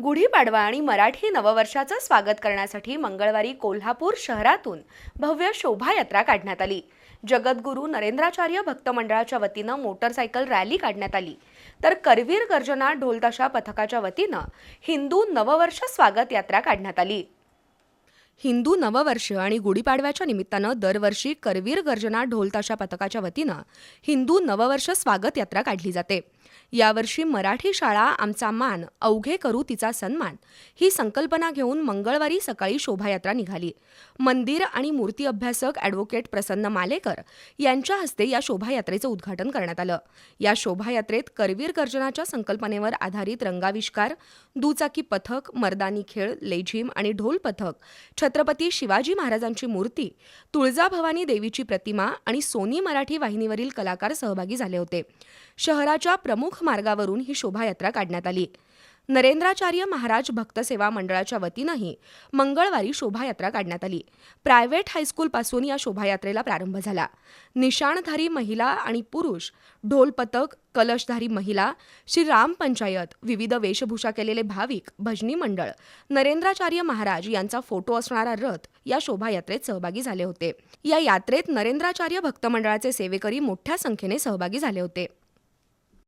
गुढीपाडवा आणि मराठी नववर्षाचं स्वागत करण्यासाठी मंगळवारी कोल्हापूर शहरातून भव्य शोभायात्रा काढण्यात आली. जगद्गुरू नरेंद्राचार्य भक्त मंडळाच्या वतीनं मोटरसायकल रॅली काढण्यात आली. तर करवीर गर्जना ढोलताशा पथकाच्या वतीनं हिंदू नववर्ष स्वागत यात्रा काढण्यात आली. हिंदू नववर्ष आणि गुढीपाडव्याच्या निमित्तानं दरवर्षी करवीर गर्जना ढोलताशा पथकाच्या वतीनं हिंदू नववर्ष स्वागत यात्रा काढली जाते. यावर्षी मराठी शाळा आमचा मान अवघे करू तिचा सन्मान. ही संकल्पना घेऊन मंगळवारी सकाळी शोभायात्रा निघाली. मंदिर आणि मूर्ती अभ्यासक ॲडव्होकेट प्रसन्न मालेकर यांच्या हस्ते या शोभायात्रेचं उद्घाटन करण्यात आलं. या शोभायात्रेत करवीर गर्जनाच्या संकल्पनेवर आधारित रंगाविष्कार दुचाकी पथक मर्दानी खेळ लेझिम आणि ढोल पथक छत्रपती शिवाजी महाराजांची मूर्ती तुळजाभवानी देवीची प्रतिमा आणि सोनी मराठी वाहिनीवरील कलाकार सहभागी झाले होते. शहराच्या प्रमुख मार्गावरून ही शोभायात्रा काढण्यात आली. नरेंद्राचार्य महाराज भक्तसेवा मंडळाच्या वतीनंही मंगळवारी शोभायात्रा काढण्यात आली. प्रायव्हेट हायस्कूलपासून या शोभायात्रेला प्रारंभ झाला. निशाणधारी महिला आणि पुरुष ढोल पथक कलशधारी महिला श्री राम पंचायत विविध वेशभूषा केलेले भाविक भजनी मंडळ नरेंद्राचार्य महाराज यांचा फोटो असणारा रथ या शोभायात्रेत सहभागी झाले होते. या यात्रेत नरेंद्राचार्य भक्त मंडळाचे सेवेकरी मोठ्या संख्येने सहभागी झाले होते.